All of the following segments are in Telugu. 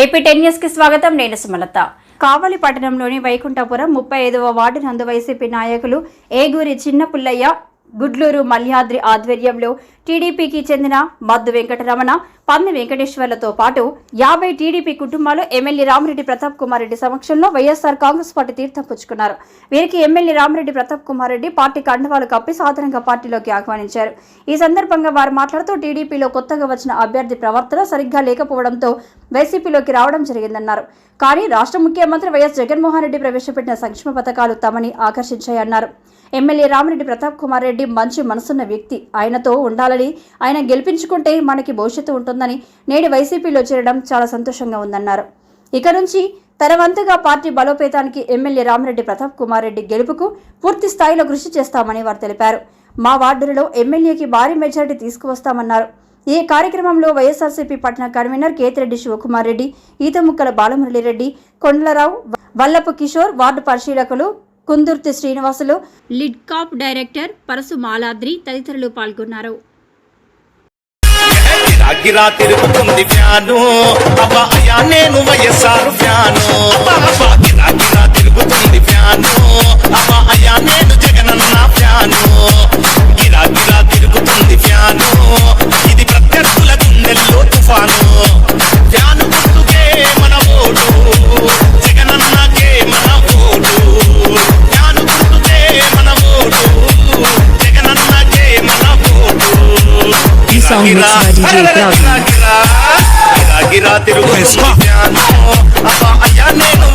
ఏపీ టెన్ న్యూస్కి స్వాగతం. నేను సుమలత. కావలి పట్టణంలోని వైకుంఠపురం ముప్పై ఐదవ వార్డు నందు వైసీపీ నాయకులు ఏగూరి చిన్న పుల్లయ్య గుడ్లూరు మల్యాద్రి ఆధ్వర్యంలో టీడీపీకి చెందిన మద్దు వెంకటరమణ పంది వెంకటేశ్వర్లతో పాటు యాభై టీడీపీ కుటుంబాలు ఎమ్మెల్యే రామిరెడ్డి ప్రతాప్ కుమార్ రెడ్డి సమక్షంలో వైఎస్ఆర్ కాంగ్రెస్ పార్టీ తీర్థం పుచ్చుకున్నారు. వీరికి ఎమ్మెల్యే రామిరెడ్డి ప్రతాప్ కుమార్ రెడ్డి పార్టీ కండవాలు కప్పి సాధారణంగా పార్టీలోకి ఆహ్వానించారు. ఈ సందర్భంగా వారు మాట్లాడుతూ టీడీపీలో కొత్తగా వచ్చిన అభ్యర్థి ప్రవర్తన సరిగ్గా లేకపోవడంతో వైసీపీలోకి రావడం జరిగిందన్నారు. కానీ రాష్ట్ర ముఖ్యమంత్రి వైఎస్ జగన్మోహన్ రెడ్డి ప్రవేశపెట్టిన సంక్షేమ పథకాలు తమని ఆకర్షించాయన్నారు. ఎమ్మెల్యే రామిరెడ్డి ప్రతాప్ కుమార్ రెడ్డి మంచి మనసున్న వ్యక్తి. ఆయనతో ఉండాలని ఆయన గెలిపించుకుంటే మనకి భవిష్యత్తు ఉంటుంది ఉంటుందని నేడు వైసీపీలో చేరడం చాలా సంతోషంగా ఉందన్నారు. ఇక నుంచి తన వంతుగా పార్టీ బలోపేతానికి ఎమ్మెల్యే రామిరెడ్డి ప్రతాప్ కుమార్ రెడ్డి గెలుపుకు పూర్తి స్థాయిలో కృషి చేస్తామని వారు తెలిపారు. మా వార్డులలో ఎమ్మెల్యేకి భారీ మెజారిటీ తీసుకువస్తామన్నారు. ఈ కార్యక్రమంలో వైఎస్ఆర్సీపీ పట్టణ కన్వీనర్ కేతిరెడ్డి శివకుమార్ రెడ్డి ఈతముక్కల బాలమురళిరెడ్డి కొండలరావు వల్లపు కిషోర్ వార్డు పరిశీలకులు కుందుర్తి శ్రీనివాసులు లిడ్కాప్ డైరెక్టర్ పరసు మాలాద్రి తదితరులు పాల్గొన్నారు. గిరా తిరుగుతుంది ఫ్యాను. అబ్బా అయ్యా నేను వైఎస్ఆర్ ఫ్యాను. అబ్బా అబ్బా గిరా గిరా తిరుగుతుంది fan. Song mixed by DJ Cloud. గిరా గిరా తిరుగుతుంది ఫ్యాను అబ్బా అయ్యా నేను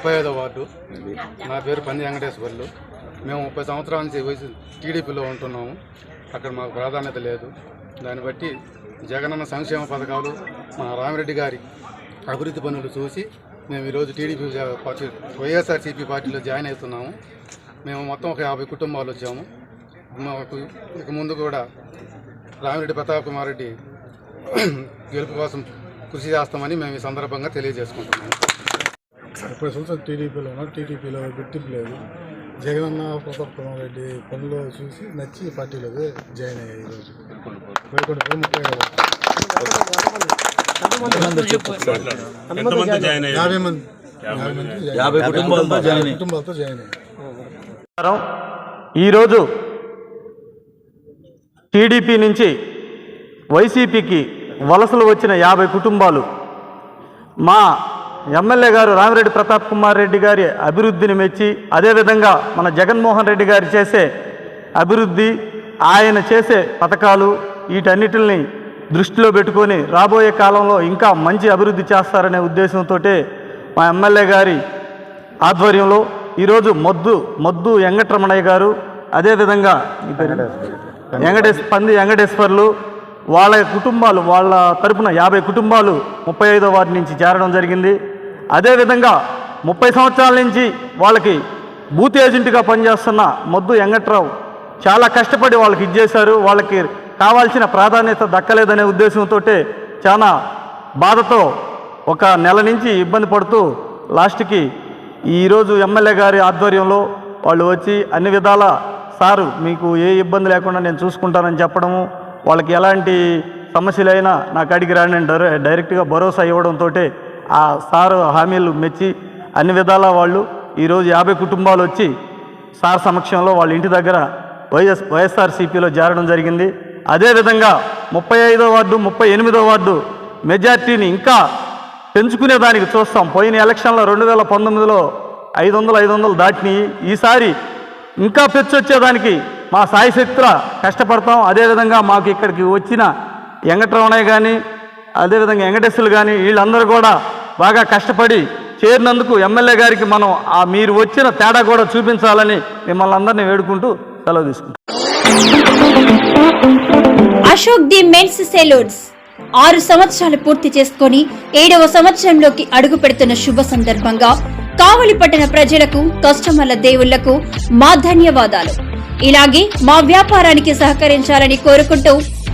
ముప్పై ఐదో వార్డు నా పేరు పంది వెంకటేశ్వర్లు. మేము ముప్పై సంవత్సరాల నుంచి వయసు టీడీపీలో ఉంటున్నాము. అక్కడ మాకు ప్రాధాన్యత లేదు. దాన్ని బట్టి జగనన్న సంక్షేమ పథకాలు మా రామిరెడ్డి గారి అభివృద్ధి పనులు చూసి మేము ఈరోజు టీడీపీ పార్టీ వైఎస్ఆర్సీపీ పార్టీలో జాయిన్ అవుతున్నాము. మేము మొత్తం ఒక యాభై కుటుంబాలు వచ్చాము. మాకు ఇక ముందు కూడా రామిరెడ్డి ప్రతాప్ కుమార్ రెడ్డి గెలుపు కోసం కృషి చేస్తామని మేము ఈ సందర్భంగా తెలియజేసుకుంటున్నాము. ముప్పై సంవత్సరాలు టీడీపీలో ఉన్నారు. టీడీపీలో గుర్తింపు లేదు. జగనన్న ప్రతాప్ కుమార్ రెడ్డి పనులు చూసి నచ్చి పార్టీలోకి జాయిన్ అయ్యాయి ఈరోజు. యాభై మంది. కుటుంబాలతో జాయిన్ అయ్యారు. ఈరోజు టీడీపీ నుంచి వైసీపీకి వలసలు వచ్చిన యాభై కుటుంబాలు మా ఎమ్మెల్యే గారు రామిరెడ్డి ప్రతాప్ కుమార్ రెడ్డి గారి అభివృద్ధిని మెచ్చి అదేవిధంగా మన జగన్మోహన్ రెడ్డి గారు చేసే అభివృద్ధి ఆయన చేసే పథకాలు వీటన్నిటిని దృష్టిలో పెట్టుకొని రాబోయే కాలంలో ఇంకా మంచి అభివృద్ధి చేస్తారనే ఉద్దేశంతో మా ఎమ్మెల్యే గారి ఆధ్వర్యంలో ఈరోజు మొద్దు మొద్దు వెంకటరమణయ్య గారు అదేవిధంగా ఈ వెంకటేశ్ పంది వెంకటేశ్వర్లు వాళ్ళ కుటుంబాలు వాళ్ళ తరపున యాభై కుటుంబాలు ముప్పై ఐదో వార్డు నుంచి చేరడం జరిగింది. అదేవిధంగా ముప్పై సంవత్సరాల నుంచి వాళ్ళకి బూత్ ఏజెంట్గా పనిచేస్తున్న మొద్దు వెంకట్రావు చాలా కష్టపడి వాళ్ళకి ఇచ్చేశారు వాళ్ళకి కావాల్సిన ప్రాధాన్యత దక్కలేదనే ఉద్దేశంతో చాలా బాధతో ఒక నెల నుంచి ఇబ్బంది పడుతూ లాస్ట్కి ఈరోజు ఎమ్మెల్యే గారి ఆధ్వర్యంలో వాళ్ళు వచ్చి అన్ని విధాల సారు మీకు ఏ ఇబ్బంది లేకుండా నేను చూసుకుంటానని చెప్పడము వాళ్ళకి ఎలాంటి సమస్యలైనా నాకు అడిగి రాని డైరె డైరెక్ట్గా భరోసా ఇవ్వడంతో ఆ సార్ హామీలు మెచ్చి అన్ని విధాల వాళ్ళు ఈరోజు యాభై కుటుంబాలు వచ్చి సార్ సమక్షంలో వాళ్ళ ఇంటి దగ్గర వైఎస్ వైఎస్ఆర్సీపీలో చేరడం జరిగింది. అదేవిధంగా ముప్పై ఐదో వార్డు ముప్పై ఎనిమిదో వార్డు మెజార్టీని ఇంకా పెంచుకునే దానికి చూస్తాం. పోయిన ఎలక్షన్లో రెండు వేల పంతొమ్మిదిలో ఐదు వందలు ఐదు వందలు దాటినాయి. ఈసారి ఇంకా పెంచొచ్చేదానికి మా సాయశక్తుల కష్టపడతాం. అదేవిధంగా మాకు ఇక్కడికి వచ్చిన వెంకటరమణయ్య కానీ అదేవిధంగా వెంకటేశ్వరులు కానీ వీళ్ళందరూ కూడా బాగా కష్టపడి చేరినందుకు ఎమ్మెల్యే గారికి మనం ఆ మీరు వచ్చిన తేడా కూడా చూపించాలని మిమ్మల్ని అందరినీ వేడుకుంటూ సెలవు తీసుకుంటాం అశోక్ ది మెన్స్ సెలూన్స్. ఆరు సంవత్సరాలు పూర్తి చేసుకొని ఏడవ సంవత్సరంలోకి అడుగు పెడుతున్న శుభ సందర్భంగా కావలి పట్టణ ప్రజలకు కస్టమర్ల దేవుళ్ళకు మా ధన్యవాదాలు. ఇలాగే మా వ్యాపారానికి సహకరించాలని కోరుకుంటూ